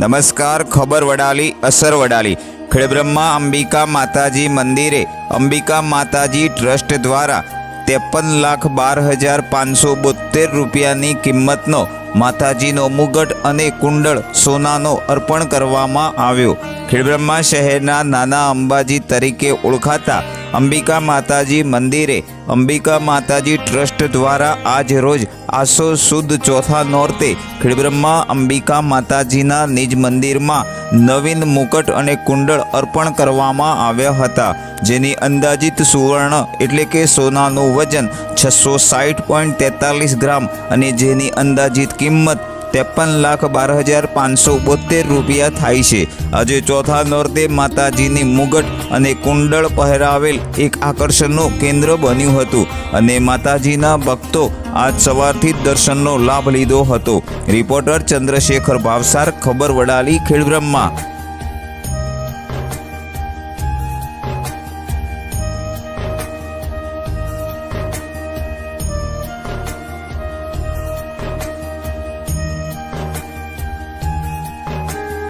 નમસ્કાર, ખબર વડાલી, અસર વડાલી. ખેડબ્રહ્મા અંબિકા માતાજી મંદિરે અંબિકા માતાજી ટ્રસ્ટ દ્વારા ત્રેપન લાખ બાર હજાર પાંચસો બોતેર રૂપિયાની કિંમતનો માતાજીનો મુગટ અને કુંડળ સોનાનો અર્પણ કરવામાં આવ્યો. ખેડબ્રહ્મા શહેરના નાના અંબાજી તરીકે ઓળખાતા અંબિકા માતાજી મંદિરે. અંબિકા માતાજી ટ્રસ્ટ દ્વારા આજ રોજ આસો સુદ ચોથા નોરતે ખેડબ્રહ્મા અંબિકા માતાજીના નિજ મંદિરમાં નવીન મુકટ અને કુંડળ અર્પણ કરવામાં આવ્યા હતા. જેની અંદાજિત સુવર્ણ એટલે કે સોનાનું વજન છસો સાઠ પોઈન્ટ તેતાલીસ ગ્રામ અને જેની અંદાજિત કિંમત ત્રેપન લાખ બાર હજાર પાંચસો બોતેર રૂપિયા થાય છે. આજે ચોથા નોરતે માતાજીની મુગટ અને કુંડળ પહેરાવેલ એક આકર્ષણનું કેન્દ્ર બન્યું હતું અને માતાજીના ભક્તો આજ સવારથી જ દર્શનનો લાભ લીધો હતો. રિપોર્ટર ચંદ્રશેખર ભાવસાર, ખબર વડાલી, ખેડબ્રહ્મા.